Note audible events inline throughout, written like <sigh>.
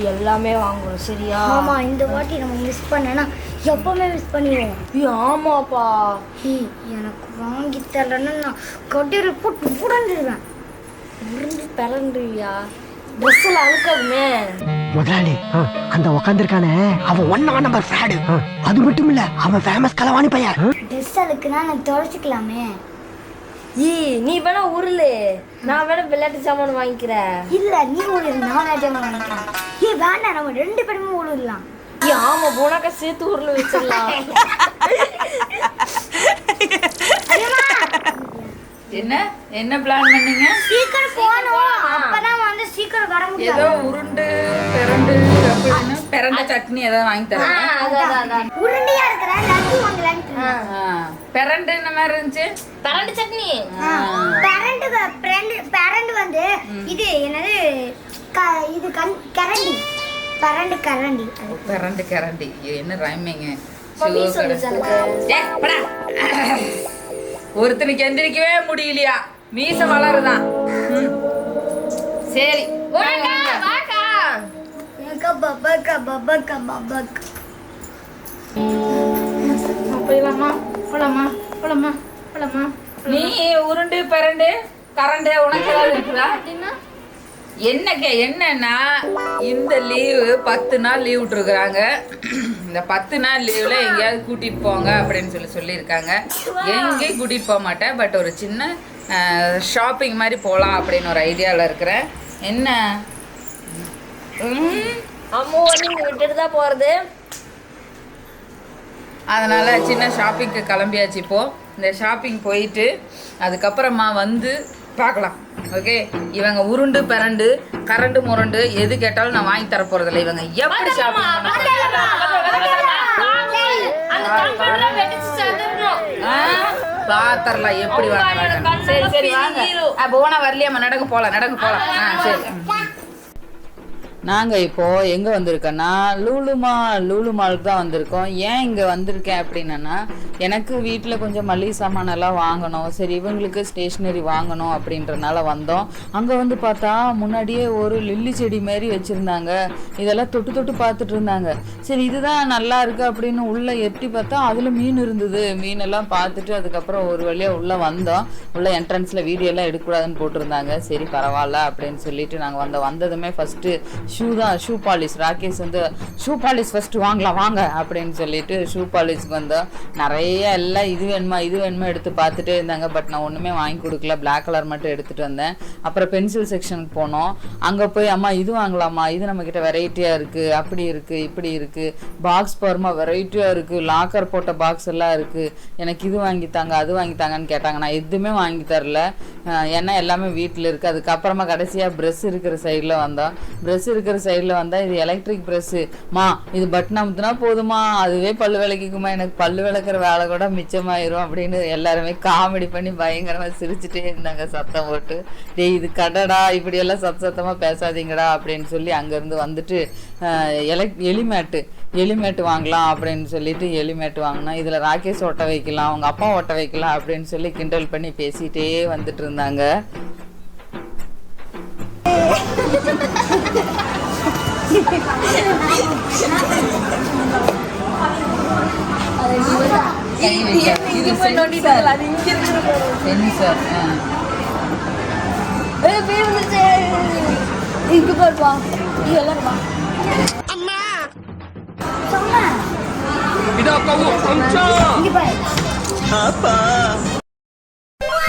பார்த்து எல்லாமே வாங்கணும் சரியா? ஆமா இந்த வாட்டி நம்ம மிஸ் பண்ணனா எப்பவுமே மிஸ் பண்ணிடுவோம். ஐயோ, ஆமாப்பா. எனக்கு வாங்கி தரலன்னா நான் கட்டிட போட்டு புடஞ்சிருவேன் உருண்டு பிறண்டுவியா ட்ரெஸ் எல்லாம் அழுக்காதுமே. முதலாளி அந்த உக்காந்துருக்கானே. அவன் ஒன்னா நம்பர் ஃப்ராடு அது மட்டும் இல்ல அவன் ஃபேமஸ் கலவாணி பையன். ட்ரெஸ் அதுக்குன்னா நான் துடைச்சிக்கலாமே ஈ நீ வேணா உருளு. நான் வேணா விளையாட்டு சாமான் வாங்கிக்கிறேன் இல்ல நீ ஒரு நான் நிஜமா நினைக்கிறேன் ஏ வேண்டாம் நம்ம ரெண்டு பேருமே ஓடிடலாம் ஏ ஆமா போனாக்கா சேர்த்து உருள வச்சிடலாம். என்ன? என்ன பிளான் பண்ணீங்க? சீக்கிரம் போகணும். அப்பதான் வந்து சீக்கிரம் வர ஏதோ முடியும் உருண்டு பிறண்டு அப்படின்னு பிறண்ட சட்னி ஏதாவது வாங்கி தரேன். உருண்டையா இருக்கிற லட்டு வாங்கலான்னு பிறண்டு இந்த மாதிரி இருந்துச்சு? பரண்டு சட்னி. பேரண்ட் பேரண்ட் வந்து இது என்னது? க- இது கண் கரண்டி. பரண்டு கரண்டி. அது. பிறண்டு கரண்டி. என்ன ரைமிங்க. ஒருத்தனுக்கு எந்திரிக்கவே முடியலையா? மீச வளருதான். சரி. போயிடலாமா? போலாமா? போலாமா? போலாமா? நீ உருண்டு பிறண்டு கரண்டு உனக்கு ஏதாவது இருக்குதா? என்னன்னா இந்த லீவு பத்து நாள் லீவ் விட்டுருக்குறாங்க. இந்த பத்து நாள் லீவ்ல எங்கேயாவது கூட்டிட்டு போங்க அப்படின்னு சொல்லி சொல்லியிருக்காங்க. எங்கேயும் கூட்டிட்டு போக மாட்டேன் பட் ஒரு சின்ன ஷாப்பிங் மாதிரி போகலாம் அப்படின்னு ஒரு ஐடியாவில் இருக்கிறேன். என்ன? அம்மா நீங்க விட்டுட்டு தான் போறது. அதனால சின்ன ஷாப்பிங்க்கு கிளம்பியாச்சு இப்போ. இந்த ஷாப்பிங் போயிட்டு அதுக்கப்புறமா வந்து பார்க்கலாம். ஓகே இவங்க உருண்டு பிறண்டு கரண்டு முரண்டு எது கேட்டாலும் நான் வாங்கி தர போறதில்ல. இவங்க எப்படி ஷாப்பிங். பாத்தரலாம் எப்படி வாங்குறாங்க சரி சரி வாங்க. போனா வரலையாம்மா நடக்க போலாம் நடக்க போலாம். ஆ சரி. நாங்கள் இப்போ எங்கே வந்திருக்கோன்னா லூலுமா லூலு மாலுக்கு தான் வந்திருக்கோம். ஏன் இங்கே வந்திருக்கேன் அப்படின்னா எனக்கு வீட்டில் கொஞ்சம் மளிகை சாமான் எல்லாம் வாங்கணும். சரி இவங்களுக்கு ஸ்டேஷ்னரி வாங்கணும் அப்படின்றனால வந்தோம். அங்கே வந்து பார்த்தா முன்னாடியே ஒரு லில்லி செடி மாதிரி வச்சுருந்தாங்க. இதெல்லாம் தொட்டு தொட்டு பார்த்துட்டு இருந்தாங்க. சரி இதுதான் நல்லா இருக்குது அப்படின்னு உள்ளே எட்டி பார்த்தா அதில் மீன் இருந்தது. மீன் எல்லாம் பார்த்துட்டு அதுக்கப்புறம் ஒரு வழியாக உள்ளே வந்தோம். உள்ளே என்ட்ரன்ஸில் வீடியோலாம் எடுக்கக்கூடாதுன்னு போட்டிருந்தாங்க. சரி பரவாயில்ல அப்படின்னு சொல்லிட்டு நாங்கள் வந்தோம். வந்ததுமே ஃபஸ்ட்டு ஷூ தான் ஷூ பாலிஷ் ராகேஷ் வந்து ஷூ பாலிஷ் ஃபஸ்ட்டு வாங்கலாம் வாங்க அப்படின்னு சொல்லிட்டு ஷூ பாலிஷ்க்கு வந்தோம் நிறைய எல்லாம் இது வேணுமா இது வேணுமா எடுத்து பார்த்துட்டே இருந்தாங்க. பட் நான் ஒன்றுமே வாங்கி கொடுக்கல. பிளாக் கலர் மட்டும் எடுத்துகிட்டு வந்தேன். அப்புறம் பென்சில் செக்ஷனுக்கு போனோம். அங்கே போய் அம்மா இது வாங்கலாமா? இது நம்மக்கிட்ட வெரைட்டியாக இருக்குது அப்படி இருக்குது இப்படி இருக்குது பாக்ஸ் பாருமா வெரைட்டியாக இருக்குது லாக்கர் போட்ட பாக்ஸ் எல்லாம் இருக்குது எனக்கு இது வாங்கித்தாங்க அது வாங்கித்தாங்கன்னு கேட்டாங்க. நான் எதுவுமே வாங்கி தரல. ஏன்னா எல்லாமே வீட்டில் இருக்குது அதுக்கப்புறமா கடைசியாக ப்ரெஸ் இருக்கிற சைடில் வந்தோம். ப்ரெஸ் இருக்கிற இருக்கிற சைடில் வந்தால் இது எலக்ட்ரிக் ப்ரெஸ்ஸு மா இது பட்டன் அமுத்துனா போதுமா? அதுவே பல்லு விளக்கிக்குமா? எனக்கு பல்லு விளக்குற வேலை கூட மிச்சமாயிரும் அப்படின்னு எல்லாருமே காமெடி பண்ணி பயங்கரமாக சிரிச்சுட்டே இருந்தாங்க சத்தம் போட்டு. டேய் இது கடடா இப்படியெல்லாம் சத்த சத்தமாக பேசாதீங்கடா அப்படின்னு சொல்லி அங்கேருந்து வந்துட்டு எலக் எலிமேட்டு எலிமேட்டு வாங்கலாம் அப்படின்னு சொல்லிட்டு எலிமேட்டு வாங்கினா இதில் ராகேஷ் ஒட்ட வைக்கலாம் அவங்க அப்பா ஒட்ட வைக்கலாம் அப்படின்னு சொல்லி கிண்டல் பண்ணி பேசிகிட்டே வந்துட்டு இருந்தாங்க. இங்க பாருப்பா இங்க எல்லாம் பா சொன்னா. இங்க பாரு.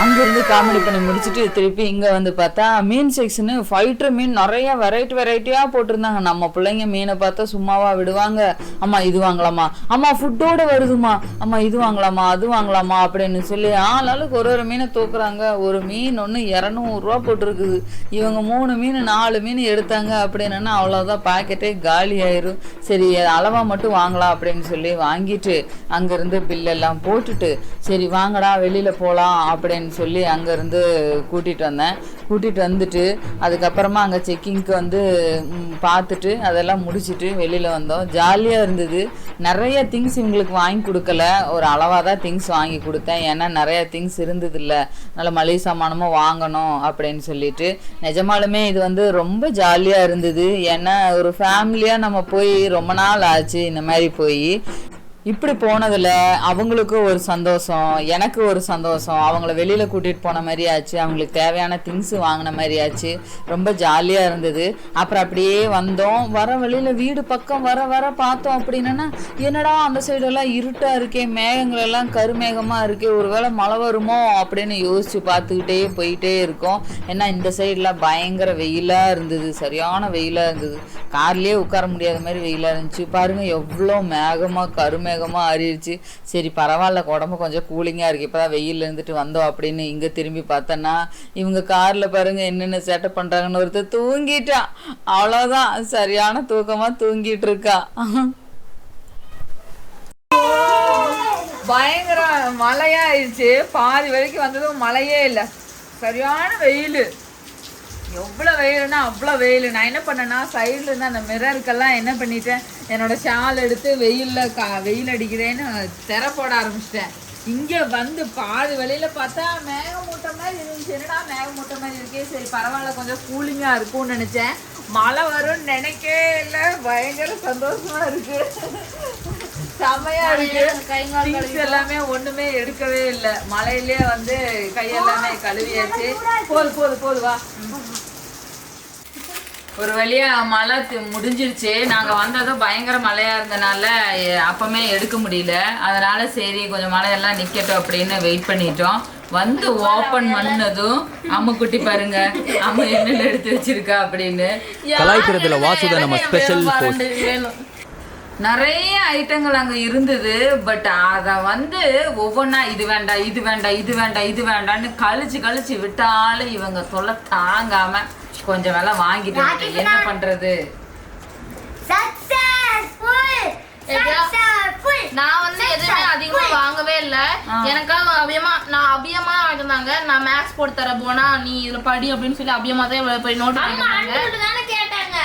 அங்கேருந்து காமெடி பண்ணி முடிச்சுட்டு திருப்பி இங்கே வந்து பார்த்தா மீன் செக்ஷனு ஃபைட்டர் மீன் நிறைய வெரைட்டி வெரைட்டியாக போட்டிருந்தாங்க. நம்ம பிள்ளைங்க மீனை பார்த்தா சும்மாவா விடுவாங்க. அம்மா இது வாங்கலாமா? அம்மா ஃபுட்டோட வருதுமா? அம்மா இது வாங்கலாமா? அது வாங்கலாமா? அப்படின்னு சொல்லி ஆளாளுக்கு ஒரு ஒரு மீனை தூக்குறாங்க. ஒரு மீன் ஒன்று இரநூறுவா போட்டிருக்குது. இவங்க மூணு மீன் நாலு மீன் எடுத்தாங்க அப்படின்னா அவ்வளோதான் பாக்கெட்டே காலி ஆயிரும். சரி அளவாக மட்டும் வாங்கலாம் அப்படின்னு சொல்லி வாங்கிட்டு அங்கேருந்து பில்லெல்லாம் போட்டுட்டு சரி வாங்கடா வெளியில் போகலாம் அப்படின்னு அப்படின்னு சொல்லி அங்கேருந்து கூட்டிகிட்டு வந்தேன். கூட்டிகிட்டு வந்துட்டு அதுக்கப்புறமா அங்கே செக்கிங்க்கு வந்து பார்த்துட்டு அதெல்லாம் முடிச்சுட்டு வெளியில் வந்தோம். ஜாலியாக இருந்தது. நிறைய திங்ஸ் இவங்களுக்கு வாங்கி கொடுக்கல. ஒரு அளவாக தான் திங்ஸ் வாங்கி கொடுத்தேன். ஏன்னா நிறையா திங்ஸ் இருந்தது இல்லை. அதனால் மளிகை சாமானமும் வாங்கணும் அப்படின்னு சொல்லிட்டு. நிஜமாலுமே இது வந்து ரொம்ப ஜாலியாக இருந்தது. ஏன்னா ஒரு ஃபேமிலியாக நம்ம போய் ரொம்ப நாள் ஆச்சு இந்த மாதிரி போய். இப்படி போனதுல அவங்களுக்கும் ஒரு சந்தோஷம் எனக்கு ஒரு சந்தோஷம். அவங்கள வெளியில கூட்டிட்டு போன மாதிரி ஆச்சு அவங்களுக்கு தேவையான திங்ஸ் வாங்கின மாதிரி ஆச்சு ரொம்ப ஜாலியா இருந்தது. அப்புறம் அப்படியே வந்தோம். வர வழியில வீடு பக்கம் வர வர பார்த்தோம் அப்படின்னா என்னடா அந்த சைடெல்லாம் இருட்டா இருக்கே மேகங்கள் எல்லாம் கருமேகமா இருக்கே ஒருவேளை மழை வருமோ அப்படின்னு யோசிச்சு பார்த்துக்கிட்டே போயிட்டே இருக்கோம். ஏன்னா இந்த சைடுலாம் பயங்கர வெயிலா இருந்தது. சரியான வெயிலா இருந்தது. கார்லயே உட்கார முடியாத மாதிரி வெயிலா இருந்துச்சு. பாருங்க எவ்வளோ மேகமா மேகமாக ஆறிடுச்சு. சரி பரவாயில்ல உடம்பு கொஞ்சம் கூலிங்கா இருக்கு. இப்பதான் வெயில்ல இருந்துட்டு வந்தோம் அப்படின்னு இங்க திரும்பி பார்த்தோன்னா இவங்க கார்ல பாருங்க என்னென்ன சேட்டை பண்றாங்கன்னு ஒருத்தர் தூங்கிட்டான். அவ்வளோதான் சரியான தூக்கமா தூங்கிட்டு இருக்கா பயங்கர மழையாயிடுச்சு. பாதி வரைக்கும் வந்ததும் மழையே இல்லை. சரியான வெயில். எவ்வளோ வெயில்னா அவ்வளோ வெயில். நான் என்ன பண்ணேன்னா சைடில் இருந்து அந்த மிரருக்கெல்லாம் என்ன பண்ணிட்டேன் என்னோட ஷால் எடுத்து வெயிலில் கா வெயில் அடிக்கிறேன்னு திரை போட ஆரம்பிச்சிட்டேன். இங்கே வந்து பாதி வழியில் பார்த்தா மேகமூட்டம் மாதிரி இருந்துச்சு. என்னடா மேகமூட்டம் மாதிரி இருக்கே? சரி பரவாயில்ல கொஞ்சம் கூலிங்காக இருக்கும்னு நினச்சேன். மழை வரும்னு நினைக்கவே இல்லை. பயங்கர சந்தோஷமா இருக்கு. செமையா இருக்கு. எல்லாமே ஒண்ணுமே எடுக்கவே இல்ல. மழையிலே வந்து கையெல்லாமே கழுவியாச்சு. போது போது போது வா. ஒரு வழியா மழை முடிஞ்சிருச்சு. நாங்க வந்ததும் பயங்கர மழையா இருந்தனால அப்பமே எடுக்க முடியல. அதனால சரி கொஞ்சம் மழையெல்லாம் நிக்கட்டும் அப்படின்னு வெயிட் பண்ணிட்டோம். வந்து ஓபன் பண்ணதும் அம்முக்குட்டி பாருங்க அம்மா என்னென்ன எடுத்து வச்சிருக்கா அப்படின்னு. கலாய்க்கிறதுல வாசுதான் நம்ம ஸ்பெஷல் போஸ்ட் நிறைய ஐட்டங்கள் அங்க இருந்தது பட் அத வந்து ஒவ்வொன்றா இது வேண்டாம் இது வேண்டாம் இது வேண்டாம் இது வேண்டாம்னு கழிச்சு கழிச்சு விட்டாலும் இவங்க தொல்லை தாங்காம கொஞ்சம் வேலை வாங்கிட்டு. என்ன பண்றது! நான் வந்து எதுவுமே அதிகமா வாங்கவே இல்ல. எனக்காக அபியமா நான் அபியமா வாங்கிருந்தாங்க நான் மேக்ஸ் போட்டு தர போனா நீ இதுல படி அப்படின்னு சொல்லி அபியமா தான் இவ்வளவு போய் நோட் கேட்டாங்க?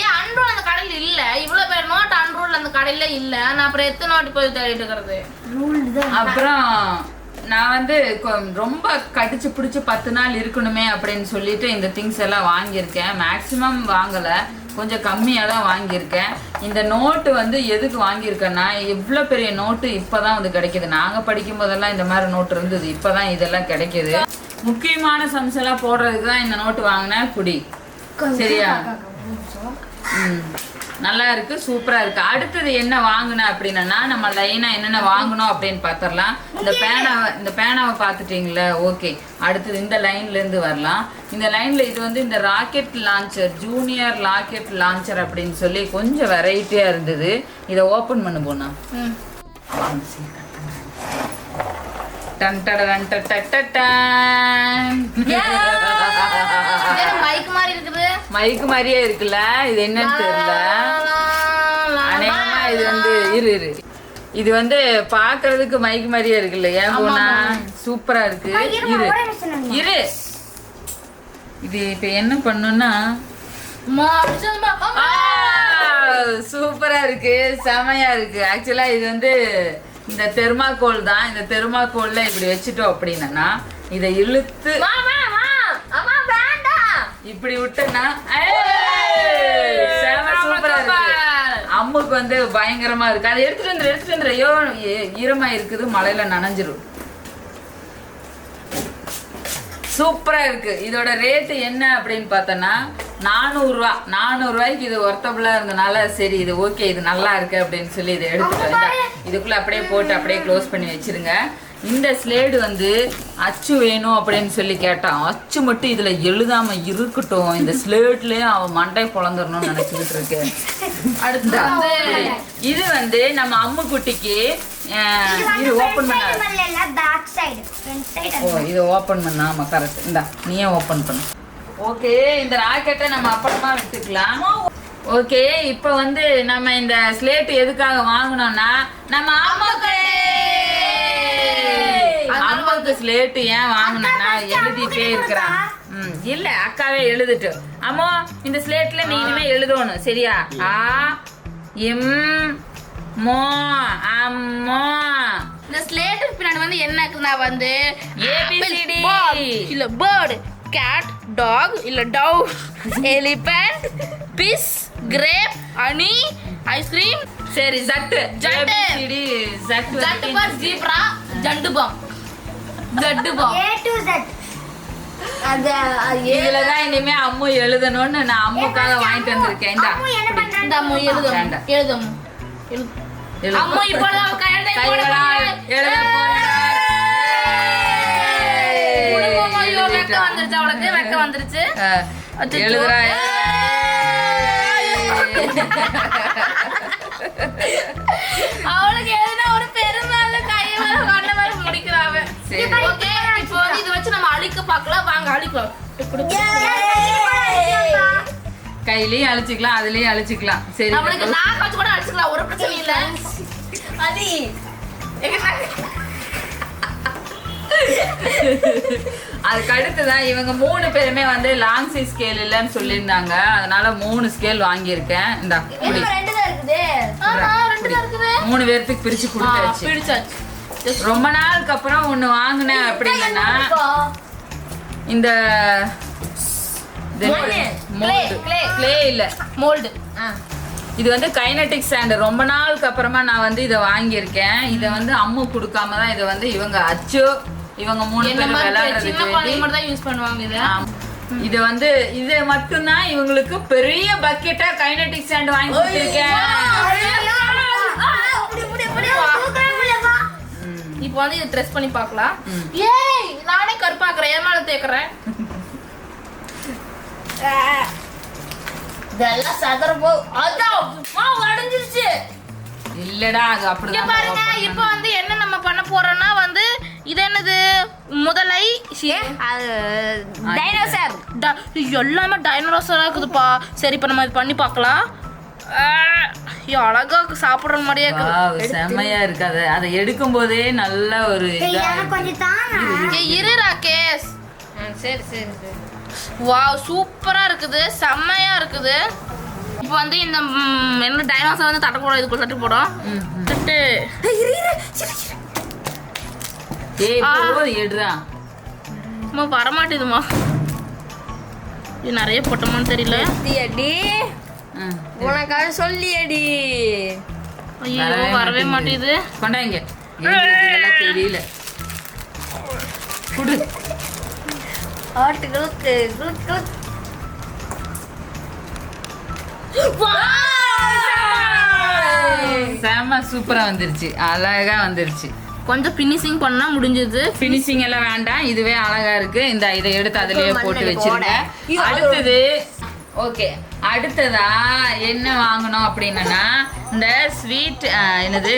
ஏன் அன்ரூல் அந்த கடையில இல்ல. இவ்வளவு பேர் நோட் அன்ரூல் அந்த கடையில இல்ல. நான் அப்புறம் எத்தனை நோட்டு போய் தேடிட்டு இருக்கிறது? அப்புறம் நான் வந்து ரொம்ப கடிச்சு பிடிச்சி பத்து நாள் இருக்கணுமே அப்படின்னு சொல்லிட்டு இந்த திங்ஸ் எல்லாம் வாங்கியிருக்கேன். மேக்ஸிமம் வாங்கல. கொஞ்சம் கம்மியாக தான் வாங்கியிருக்கேன். இந்த நோட்டு வந்து எதுக்கு வாங்கியிருக்கேன்னா இவ்வளோ பெரிய நோட்டு இப்போதான் வந்து கிடைக்குது. நாங்கள் படிக்கும் போதெல்லாம் இந்த மாதிரி நோட்டு இருந்தது. இப்போதான் இதெல்லாம் கிடைக்குது. முக்கியமான சம்ஸ் எல்லாம் போடுறதுக்கு தான் இந்த நோட்டு வாங்கினேன். குடி. சரியா? ம். நல்லா இருக்கு சூப்பரா இருக்கு. அடுத்தது என்ன வாங்கினேன் அப்படின்னா நம்ம லைனா என்னென்ன வாங்கணும் அப்படின்னு பார்த்துடலாம் இந்த பேனாவை இந்த பேனாவை பார்த்துட்டீங்களா ஓகே. அடுத்தது இந்த லைன்ல இருந்து வரலாம். இந்த லைன்ல இது வந்து இந்த rocket launcher junior rocket launcher அப்படின்னு சொல்லி கொஞ்சம் வெரைட்டியா இருந்தது. இதை ஓபன் பண்ண போனா. டன் டட டன் ட ட ட டன். மைக் மாதிரி இருக்குது. மாதிரியே இருக்குல்ல இது என்னன்னு தெரியல. அநேகமா இது வந்து இரு இரு. இது வந்து பாக்குறதுக்கு மைக் மாதிரியே இருக்குல்ல ஏன் போனா? சூப்பரா இருக்கு. இரு இரு. இது இப்ப என்ன பண்ணுன்னா? சூப்பரா இருக்கு செமையா இருக்கு. ஆக்சுவலா இது வந்து இந்த தெர்மாக்கோல் தான் இந்த தெர்மாக்கோல்ல இப்படி வச்சுட்டோம் அப்படின்னா இதை இழுத்து இப்படி விட்டனா சூப்பரா இருக்கு. அம்முக்கு வந்து பயங்கரமா இருக்கு. அதை எடுத்துட்டு வந்து எடுத்துட்டு வந்து ஐயோ ஈரமா இருக்குது மழையில நனைஞ்சிரும். சூப்பரா இருக்கு. இதோட ரேட்டு என்ன அப்படின்னு பார்த்தோன்னா நானூறுரூவா நானூறுரூவாய்க்கு இது ஒர்த்தபுளா இருந்தனால சரி இது ஓகே இது நல்லா இருக்கு அப்படின்னு சொல்லி இதை எடுத்துட்டு வந்தா. இதுக்குள்ள அப்படியே போட்டு அப்படியே க்ளோஸ் பண்ணி வச்சிருங்க. இந்த ஸ்லேடு வந்து அச்சு வேணும் அப்படின்னு சொல்லி கேட்டான். அச்சு மட்டும் இதுல எழுதாம இருக்கட்டும். இந்த ஸ்லேட்லயே அவன் மண்டை பொழந்துடணும்னு நினைச்சுக்கிட்டு இருக்கு. அடுத்து இது வந்து நம்ம அம்மு குட்டிக்கு இது ஓப்பன் பண்ண. ஓ இதை ஓப்பன் பண்ண. ஆமா கரெக்ட் இந்தா நீயே ஓப்பன் பண்ணு. ஓகே இந்த ராக்கெட்டை நம்ம அப்புறமா விட்டுக்கலாம். ஓகே இப்போ வந்து நம்ம இந்த ஸ்லேட் எதுக்காக வாங்கினோம்னா நம்ம அம்மாவுக்கு. ஸ்லேட்டு ஏன் வாங்கினா எழுதிட்டே இருக்கிறான். ம் இல்ல அக்காவே எழுதிட்டு. அம்மா இந்த ஸ்லேட்ல நீ இனிமே எழுதணும் சரியா? ஆ எம் மோ அம்மா. இந்த ஸ்லேட்டு பின்னாடி வந்து என்ன இருக்குன்னா வந்து ball, இல்ல பேர்டு கேட் டாக் இல்ல டவ் எலிபென்ட் பிஸ் கிரேப் அனி ஐஸ்கிரீம் சரி ஜட்டு ஜட்டு. ஜட்டு ஜண்டு பார் ஜீப்ரா ஜண்டு பாம் ஜட்டு பாம் ஏ டு ஜெட் இதுலதான் இனிமே அம்மு எழுதணும்னு நான் அம்முக்காக வாங்கிட்டு வந்திருக்கேன். இந்தா. அம்மு எழுதும். எழுதும். எழுது. எழுது. அம்மா வெக்க வந்துருச்சு அவளுக்கு வெக்க வந்துருச்சு. எழுதுறா. அவளுக்கு எதுனா ஒரு பெருமாள் கையை மேல கண்ண மேல முடிக்கிறாவ. சரி. ஓகே இப்போ வந்து இதை வச்சு நம்ம அழிக்க பார்க்கலாம். வாங்க அழிக்கலாம். கையிலயும் அழிச்சுக்கலாம் அதுலயும் அழிச்சுக்கலாம். சரி நம்மளுக்கு நாக்கு வச்சு கூட அடிச்சுக்கலாம் ஒரு பிரச்சனை இல்ல. அது எங்க <laughs> அதுக்கு அடுத்துதான் இவங்க மூணு பேருமே வந்து லாங் சைஸ் ஸ்கேல் இல்லைன்னு சொல்லியிருந்தாங்க. அதனால மூணு ஸ்கேல் வாங்கியிருக்கேன். இந்த இன்னும் ரெண்டு தான் இருக்குது. ஆமா ரெண்டு தான் இருக்குது. மூணு பேர்த்துக்கு பிரிச்சு கொடுத்தாச்சு. ரொம்ப நாளுக்கு அப்புறம் ஒண்ணு வாங்கினேன் அப்படின்னா இந்த. கிளே இல்ல. மோல்டு இது வந்து கைனடிக் ஸ்டாண்ட் ரொம்ப நாளுக்கு அப்புறமா நான் வந்து இதை வாங்கியிருக்கேன். இதை வந்து அம்மு கொடுக்காம தான் இதை வந்து இவங்க அச்சு இவங்க மூணு பேரும் விளையாடுறதுக்கு யூஸ் பண்ணுவாங்க இதை? வந்து இது மட்டும்தான் இவங்களுக்கு பெரிய பக்கெட்டா கைனடிக் ஸ்டாண்ட் வாங்கி கொடுத்துருக்கேன். இப்போ வந்து இது ட்ரெஸ் பண்ணி பார்க்கலாம். ஏய் நானே கருப்பாக்குறேன். ஏன் மேல தேக்குறேன் இதெல்லாம் சதற போ அதான் மாவு அடைஞ்சிருச்சு. இல்லடா அது அப்படிதான் பாருங்க இப்போ வந்து என்ன நம்ம பண்ண போறோம்னா வந்து இது என்னது? முதலை? அது டைனோசர் ட- எல்லாமே டைனோசரா இருக்குதுப்பா. சரி இப்போ நம்ம இது பண்ணி பார்க்கலாம். அழகா சாப்பிடுற மாதிரியே இருக்குது Wow, செம்மையா இருக்கு. அதை அதை எடுக்கும் போதே நல்ல ஒரு இரு ராகேஷ். சரி சரி சரி. வாவ் சூப்பரா இருக்குது. செம்மையா இருக்குது. இப்போ வந்து இந்த என்ன டைனோசர் வந்து தட்ட போடும். இதுக்குள்ள தட்டு. போடும். தட்டு ஏய். போதும் எடுறா அம்மா வரமாட்டேதுமா இது நிறைய போட்டோமான்னு தெரியல. அடி. உனக்காக சொல்லியடி. ஐயோ வரவே மாட்டேது கொண்டாங்க. தெரியல. குடு. ஆட்டுகளுக்கு குளுக்கு செம சூப்பரா வந்துருச்சு. அழகா வந்துருச்சு. கொஞ்சம் ஃபினிஷிங் பண்ணா முடிஞ்சது. ஃபினிஷிங் எல்லாம் வேண்டாம். இதுவே அழகா இருக்கு. இந்த இதை எடுத்து அதுலயே போட்டு வச்சிருங்க. அடுத்தது ஓகே அடுத்ததா என்ன வாங்கணும் அப்படின்னா இந்த ஸ்வீட் என்னது?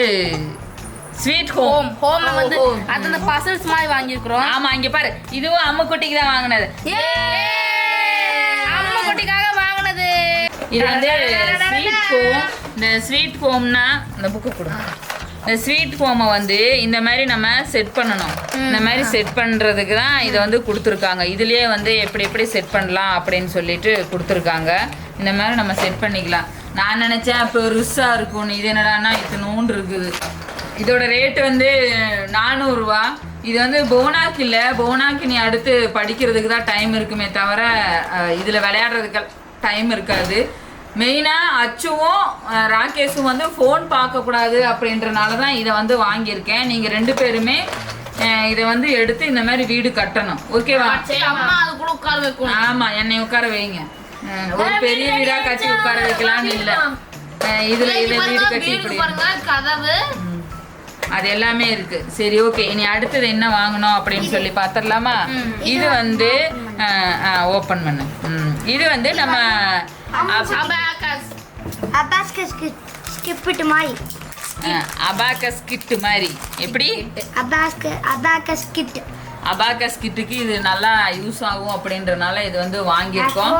ஸ்வீட் ஹோம் ஹோம் வந்து அந்த பசல்ஸ் மாதிரி வாங்கியிருக்கிறோம். ஆமா இங்க பாரு. இதுவும் அம்முக்குட்டிக்கு தான் வாங்கினது. அம்மா குட்டிக்காக வாங்கினது. இது வந்து ஸ்வீட் ஹோம் இந்த ஸ்வீட் ஹோம்னா இந்த புக்கு கொடு இந்த ஸ்வீட் ஹோமை வந்து இந்த மாதிரி நம்ம செட் பண்ணணும். இந்த மாதிரி செட் பண்ணுறதுக்கு தான் இதை வந்து கொடுத்துருக்காங்க. இதுலயே வந்து எப்படி எப்படி செட் பண்ணலாம் அப்படின்னு சொல்லிட்டு கொடுத்துருக்காங்க. இந்த மாதிரி நம்ம செட் பண்ணிக்கலாம். நான் நினச்சேன் பெருசாக இருக்கும்னு. இது என்னடான்னா இத்தனூண்டு இருக்குது. இதோட ரேட் வந்து நானூறுரூவா இது வந்து போனாக்கு இல்லை. போனாக்கு நீ அடுத்து படிக்கிறதுக்கு தான் டைம் இருக்குமே தவிர இதுல விளையாடுறதுக்கு டைம் இருக்காது. மெயினாக அச்சுவும் ராகேஷும் வந்து ஃபோன் பார்க்கக்கூடாது அப்படின்றனால தான் இதை வந்து வாங்கியிருக்கேன். நீங்கள் ரெண்டு பேருமே இதை வந்து எடுத்து இந்த மாதிரி வீடு கட்டணும். ஓகேவா? ஆமா என்னை உட்கார வைங்க. ஒரு பெரிய வீடா கட்டி உட்கார வைக்கலாம்னு இல்ல. இதுல இதை வீடு கட்டி கதவு. அது எல்லாமே இருக்கு. சரி ஓகே. இனி அடுத்தது என்ன வாங்கணும் அப்படின்னு சொல்லி பார்த்துடலாமா இது வந்து ஓப்பன் பண்ணு. இது வந்து நம்ம அபாக்கஸ் அபாஸ்கஸ்க்கு ஸ்கிப்பிட்டு மாதிரி அபாக்கஸ் கிட் மாதிரி எப்படி? அபாஸ்க அபாக்கஸ் கிட் அபாக்கஸ் கிட்டுக்கு இது நல்லா யூஸ் ஆகும் அப்படின்றனால இது வந்து வாங்கியிருக்கோம்.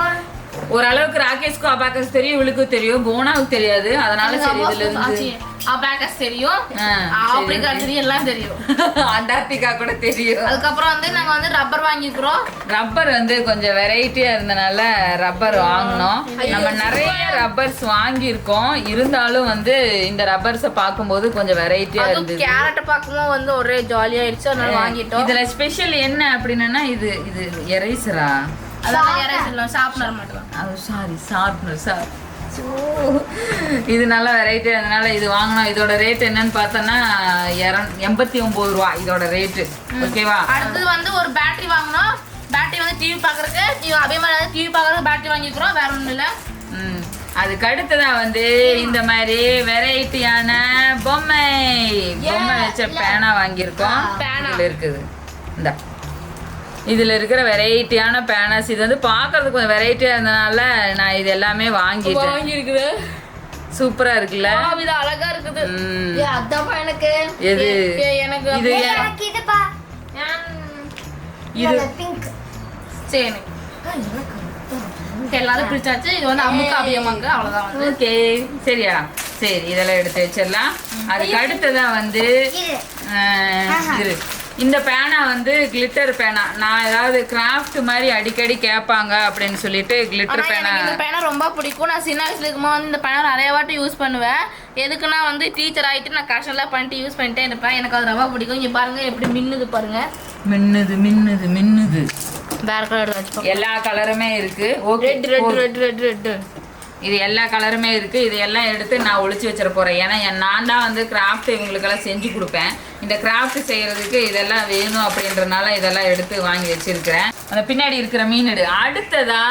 ஓரளவுக்கு ராகேஷ்க்கும் அபாக்கஸ் தெரியும் இவளுக்கும் தெரியும். போனாவுக்கு தெரியாது. அதனால சரி இதுல இருந்து அபாகஸ் தெரியும். ஆப்பிரிக்கா தெரியும் எல்லாம் <laughs> தெரியும். அண்டார்டிகா கூட தெரியும். அதுக்கப்புறம் வந்து நாங்க வந்து ரப்பர் வாங்கிக்கிறோம். ரப்பர் வந்து கொஞ்சம் வெரைட்டியா இருந்தனால ரப்பர் வாங்கினோம். நம்ம நிறைய ரப்பர்ஸ் வாங்கியிருக்கோம். இருந்தாலும் வந்து இந்த ரப்பர்ஸை பார்க்கும்போது கொஞ்சம் வெரைட்டியா இருந்தது. கேரட் பார்க்கும்போது வந்து ஒரே ஜாலியா ஆயிடுச்சு அதனால வாங்கிட்டோம். இதுல ஸ்பெஷல் என்ன அப்படின்னா இது இது எரேசரா அதெல்லாம் யாராச்சும் இல்லை ஷார்ப்னர் மட்டும் அது சாரி ஷார்ப்னர் சார் இது நல்லா வெரைட்டி அதனால இது வாங்கினோம். இதோட ரேட் என்னன்னு பார்த்தோன்னா இரண் எண்பத்தி ஒம்பது ரூபா இதோட ரேட்டு ஓகேவா அடுத்தது வந்து ஒரு பேட்டரி வாங்கினோம். பேட்டரி வந்து டிவி பார்க்கறதுக்கு அதே மாதிரி டிவி பார்க்கறதுக்கு பேட்டரி வாங்கிக்கிறோம். வேற ஒன்றும் இல்லை. அதுக்கு அடுத்ததா வந்து இந்த மாதிரி வெரைட்டியான பொம்மை. பொம்மை வச்ச பேனா வாங்கியிருக்கோம். இருக்குது. இந்த. இதுல இருக்கிற வெரைட்டியான பேனாஸ் இது வந்து பார்க்கறதுக்கு கொஞ்சம் வெரைட்டியா இருந்தனால நான் இது எல்லாமே வாங்கிட்டேன். வாங்கியிருக்குது. சூப்பரா இருக்குல்ல? இது அழகா இருக்குது. அதான்ப்பா எனக்கு. எது? எனக்கு இது இதுப்பா இது பிங்க் சரி எல்லாரும் பிரிச்சாச்சு. இது வந்து அம்முக்கு அபியமாங்க அவ்வளவுதான் வந்து. ஓகே. சரியா? சரி இதெல்லாம் எடுத்து வச்சிடலாம். அதுக்கு அடுத்ததா வந்து இரு இந்த பேனா வந்து கிளிட்டர் பேனா. நான் ஏதாவது கிராஃப்ட் மாதிரி அடிக்கடி கேட்பாங்க அப்படின்னு சொல்லிட்டு கிளிட்டர் பேனா. இந்த பேனா ரொம்ப பிடிக்கும். நான் சின்ன வயசுல இருக்கும்போது வந்து இந்த பேனா நிறைய வாட்டி யூஸ் பண்ணுவேன். எதுக்குன்னா வந்து டீச்சர் ஆயிட்டு நான் கஷ்டம்லாம் பண்ணிட்டு யூஸ் பண்ணிட்டே இருப்பேன். எனக்கு அது ரொம்ப பிடிக்கும். இங்க பாருங்க எப்படி மின்னுது பாருங்க. மின்னுது மின்னுது மின்னுது. வேற கலர் எல்லா கலருமே இருக்கு. Okay red red red red red இது எல்லா கலருமே இருக்கு. இது எல்லாம் எடுத்து நான் ஒளிச்சு வச்சிட போறேன். ஏன்னா நான் தான் வந்து கிராஃப்ட் இவங்களுக்கெல்லாம் செஞ்சு கொடுப்பேன். இந்த கிராஃப்ட் செய்யறதுக்கு இதெல்லாம் வேணும் அப்படின்றனால இதெல்லாம் எடுத்து வாங்கி வச்சிருக்கிறேன். அந்த பின்னாடி இருக்கிற மீன் எடு அடுத்ததா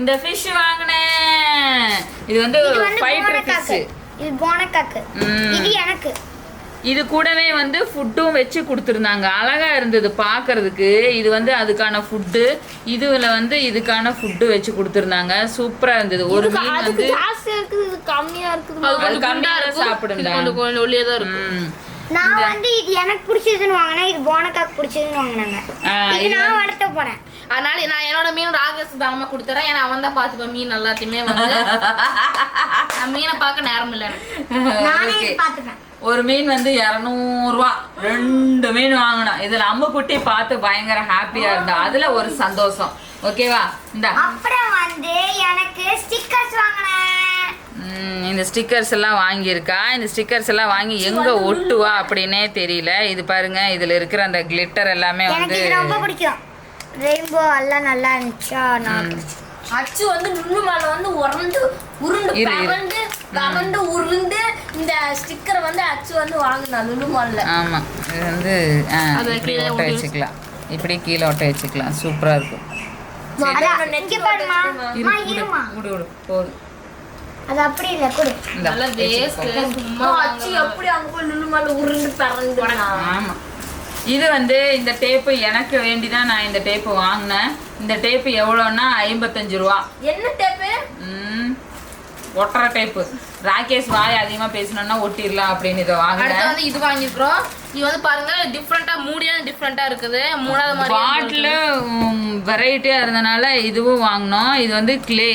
இந்த ஃபிஷ் வாங்கினேன். இது வந்து ஃபைட்டர் ஃபிஷ் இது போனக்காக்கு. இது எனக்கு. இது கூடவே வந்து ஃபுட்டும் வச்சு கொடுத்துருந்தாங்க. அழகா இருந்தது பார்க்கறதுக்கு. இது வந்து அதுக்கான ஃபுட்டு இதுல வந்து இதுக்கான ஃபுட்டு வச்சு கொடுத்துருந்தாங்க. சூப்பரா இருந்தது. ஒரு மீன் வந்து ஜாஸ்தி இருக்குது இது கம்மியா இருக்குது. அது அது கொஞ்சம் கம்மியா குண்டா தான் இருக்கும். நான் வந்து இது எனக்கு பிடிச்சதுன்னு வாங்கினேன். இது போனக்காக்கு பிடிச்சதுன்னு வாங்கினாங்க. இது நான் வளர்த்த போறேன் அதனால நான் என்னோட மீன் ராகேஷ் தானமா கொடுத்துறேன். ஏன்னா அவன் தான் பாத்துப்பான் மீன் எல்லாத்தையுமே வந்து. <laughs> மீனை பார்க்க நேரம் இல்லை நானே Okay. ஒரு மீன் வந்து இரநூறுவா. ரெண்டு மீன் வாங்கினோம் இதுல அம்முக்குட்டி பார்த்து பயங்கர ஹாப்பியா இருந்தா அதுல ஒரு சந்தோஷம். ஓகேவா இந்த. அப்புறம் வந்து எனக்கு ஸ்டிக்கர்ஸ் வாங்கினேன் இந்த ஸ்டிக்கர்ஸ் எல்லாம் வாங்கியிருக்கா? இந்த ஸ்டிக்கர்ஸ் எல்லாம் வாங்கி எங்க ஒட்டுவா அப்படின்னே தெரியல. இது பாருங்க இதுல இருக்கிற அந்த கிளிட்டர் எல்லாமே வந்து ரொம்ப பிடிக்கும். ரெயின்போ எல்லாம் நல்லா இருந்துச்சா? நான் அச்சு வந்து நுண்ணு மேல வந்து உருண்டு உருண்டு. பரண்டு பரண்டு உருண்டு இந்த ஸ்டிக்கரை வந்து அச்சு வந்து வாங்கினா நுண்ணு மால்ல ஆமா. இது வந்து இப்படி கீழே ஒட்ட வச்சுக்கலாம். இப்படி கீழே ஒட்ட வச்சுக்கலாம். சூப்பரா இருக்கும். அது அப்படி இல்லை கொடு. நல்லா வேஸ்ட். சும்மா அச்சு எப்படி அங்க போய் நுண்ணு மேல உருண்டு பரண்டு ஆமா. இது வந்து இந்த டேப்பு எனக்கு வேண்டி தான் நான் இந்த டேப்பு வாங்கினேன். இந்த டேப்பு எவ்வளோன்னா ஐம்பத்தஞ்சு ரூபா. என்ன டேப்பு ம் ஒட்டுற டேப்பு ராகேஷ் வாய் அதிகமாக பேசணும்னா ஒட்டிடலாம் அப்படின்னு இதை வாங்கினேன். வந்து இது வாங்கிக்கிறோம். இது வந்து பாருங்க டிஃப்ரெண்டா மூடியா டிஃப்ரெண்டா இருக்குது. மூணாவது மாதிரி பாட்டில் வெரைட்டியாக இருந்தனால இதுவும் வாங்கினோம். இது வந்து கிளே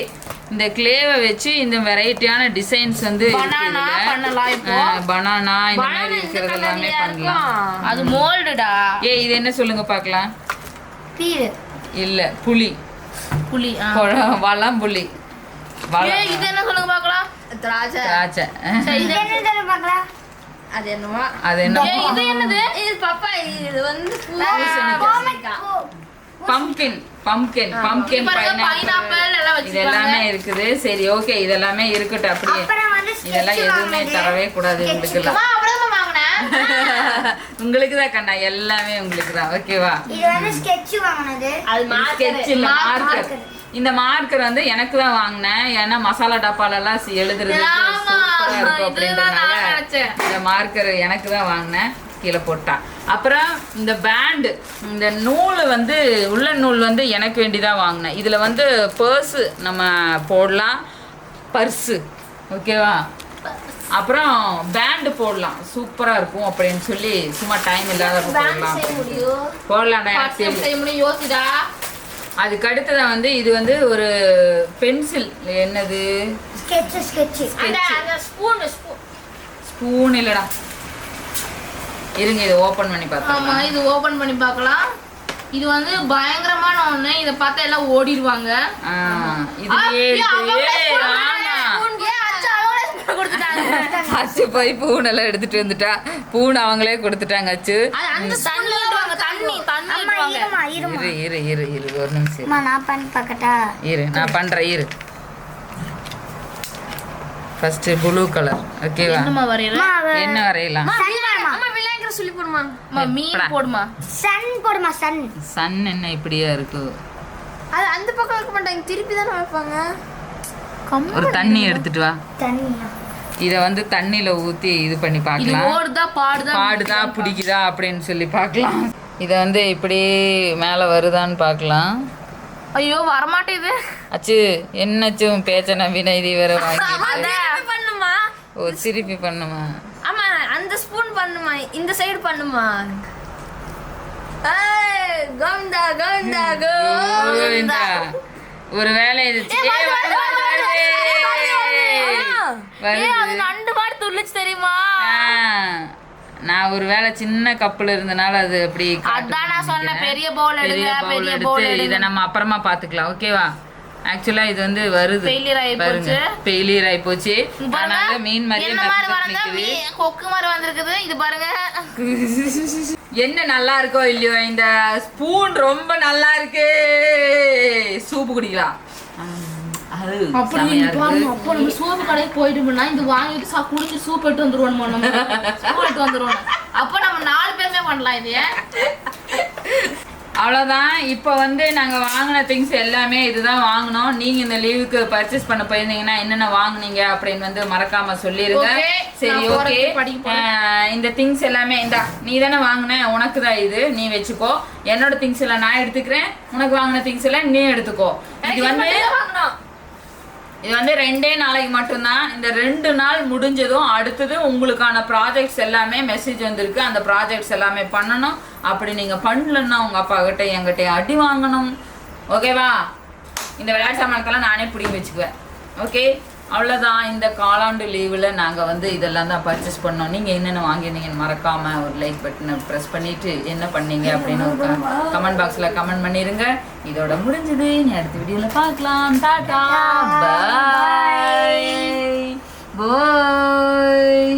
இந்த கிளேவை வச்சு இந்த வெரைட்டியான டிசைன்ஸ் வந்து பனானா பண்ணலாம் இப்போ. பனானா இந்த மாதிரி இருக்கிறது எல்லாமே பண்ணலாம். அது மோல்டுடா ஏ இது என்ன சொல்லுங்க பார்க்கலாம். பீரு இல்ல புளி. புளி ஆ. கொழ- வளம்புளி வள ஏய், இது என்ன சொல்லுங்க பார்க்கலாம்? திராட்சை. திராட்சை. இது என்ன? பார்க்கலாம்? அது என்னவா. அது என்ன ஏய், இது என்னது? இது பாப்பா இது வந்து பம்கின் பம்கின் பம்கின் பைனாப்பிள் இது எல்லாமே இருக்குது. சரி ஓகே இதெல்லாமே இருக்கட்டும் அப்படியே. இதெல்லாம் எதுவுமே. தரவே கூடாது உங்களுக்கு <laughs> உங்களுக்கு தான் கண்ணா எல்லாமே உங்களுக்கு தான். ஓகேவா இது வந்து ஸ்கெட்ச் வாங்கினது. அது ஸ்கெட்ச் இல்ல marker. மார்க்கர் இந்த மார்க்கர் வந்து எனக்கு தான் வாங்கினேன். ஏன்னா மசாலா டப்பால எல்லாம் ஆமா, சூப்பரா இருக்கும் அப்படின்றதுனால. இந்த மார்க்கர் எனக்கு தான் வாங்கினேன். கீழே போட்டா. அப்புறம் இந்த பேண்டு இந்த நூல் வந்து உள்ள நூல் வந்து எனக்கு வேண்டி தான் வாங்கினேன். இதில் வந்து பர்ஸு நம்ம போடலாம். பர்ஸு ஓகேவா? அப்புறம் பேண்டு போடலாம். சூப்பராக இருக்கும் அப்படின்னு சொல்லி சும்மா டைம் இல்லாதப்ப போடலாம் முடியும். யோசிடா. அதுக்கு அடுத்ததா வந்து இது வந்து ஒரு பென்சில் என்னது? ஸ்கெட்ச் ஸ்கெட்ச் அந்த அந்த ஸ்பூன் ஸ்பூன் ஸ்பூன் இல்லடா. இருங்க இதை ஓபன் பண்ணி ஆமா பார்த்தோம் இது ஓபன் பண்ணி பார்க்கலாம். இது வந்து பயங்கரமான ஒண்ணு. இத பார்த்தா எல்லாம் ஓடிடுவாங்க. இது ஆமா. அச்சு போய் பூனெல்லாம் எடுத்துட்டு வந்துட்டா. பூனை அவங்களே கொடுத்துட்டாங்க அச்சு. அந்த தண்ணி விடுவாங்க தண்ணி தண்ணி அம்மா விடுவாங்க இருமா இருமா. இரு இரு இரு இரு ஒரு நிமிஷம் இரு. அம்மா நான் பண்ணி பார்க்கட்டா? இரு நான் பண்றேன் இரு. ஃபர்ஸ்ட் ப்ளூ கலர் ஓகேவா என்ன வரையலாம்? விநாயகர் சொல்லி போடுமா? அம்மா, மீன் போடுமா? சன் போடுமா சன். சன் என்ன இப்படியா இருக்கு? அது அந்த பக்கம் வைக்க மாட்டாங்க திருப்பி தானே வைப்பாங்க. ஒரு தண்ணி எடுத்துட்டு வா. தண்ணியா? இத வந்து தண்ணியில ஊத்தி இது பண்ணி இது பார்க்கலாம் ஓடுதா பாடுதா பாடுதா பிடிக்குதா அப்படின்னு சொல்லி பார்க்கலாம் இத வந்து இப்படி மேல வருதான்னு பார்க்கலாம் ஐயோ வரமாட்டேது அச்சு என்னச்சு உன் பேச்ச நம்பின இது வேற வாங்கி திருப்பி பண்ணுமா? ஓ திருப்பி பண்ணுமா ஆமா அந்த ஸ்பூன் பண்ணுமா இந்த சைடு பண்ணுமா? கோவிந்தா கோவிந்தா கோவிந்தா. ஒரு வேலை இது. நண்டு மாதிரி துள்ளிச்சு தெரியுமா? நான் ஒரு வேளை சின்ன கப்புல இருந்தனால அது அப்படி அதான் நான் சொன்னேன் பெரிய பவுல் bowl பெரிய பவுல் எடுத்து இதை நம்ம அப்புறமா பாத்துக்கலாம் ஓகேவா ஆக்சுவலா இது வந்து வருது. ஆகி பாருங்க. போச்சு. ஃபெயிலியர் ஆகி போச்சு. அதனால மீன் மாதிரி மீ- கொக்கு மாதிரி வந்திருக்குது. இது பாருங்க. என்ன நல்லா இருக்கோ இல்லையோ இந்த ஸ்பூன் ரொம்ப நல்லா இருக்கு. சூப்பு குடிக்கலாம். சூப்பு கடைக்கு போயிட்டோம்னா இது வாங்கிட்டு சா குடிச்சு சூப் எடுத்து வந்துருவோம் நம்ம. சூப் எடுத்து வந்துருவோம் அப்போ நம்ம நாலு பேருமே பண்ணலாம் இது அவ்வளோதான் இப்போ வந்து நாங்கள் வாங்கின திங்ஸ் எல்லாமே இதுதான் வாங்கினோம். நீங்கள் இந்த லீவுக்கு பர்ச்சேஸ் பண்ண போயிருந்தீங்கன்னா என்னென்ன வாங்குனீங்க அப்படின்னு வந்து மறக்காம சொல்லிருங்க. சரி ஓகே. இந்த திங்ஸ் எல்லாமே இந்தா நீ தானே வாங்கின? உனக்கு தான் இது. நீ வச்சுக்கோ. என்னோட திங்ஸ் எல்லாம் நான் எடுத்துக்கிறேன். உனக்கு வாங்கின திங்ஸ் எல்லாம் நீ எடுத்துக்கோ. இது வந்து இது வந்து ரெண்டே நாளைக்கு மட்டும்தான். இந்த ரெண்டு நாள் முடிஞ்சதும் அடுத்தது உங்களுக்கான ப்ராஜெக்ட்ஸ் எல்லாமே மெசேஜ் வந்திருக்கு. அந்த ப்ராஜெக்ட்ஸ் எல்லாமே பண்ணணும். அப்படி நீங்க பண்ணலன்னா உங்க அப்பா கிட்ட என்கிட்ட அடி வாங்கணும். ஓகேவா இந்த விளையாட்டு சாமான்கெல்லாம் நானே பிடிங்கி வச்சுக்குவேன். ஓகே அவ்வளோதான் இந்த காலாண்டு லீவில் நாங்கள் வந்து இதெல்லாம் தான் பர்ச்சேஸ் பண்ணோம். நீங்கள் என்னென்ன வாங்கியிருந்தீங்கன்னு மறக்காம ஒரு லைக் பட்டனை ப்ரெஸ் பண்ணிட்டு என்ன பண்ணீங்க அப்படின்னு ஒரு கமெண்ட் பாக்ஸில் கமெண்ட் பண்ணிடுங்க இதோட முடிஞ்சது. நீ அடுத்த வீடியோவில் பார்க்கலாம். டாடா. பாய் பாய்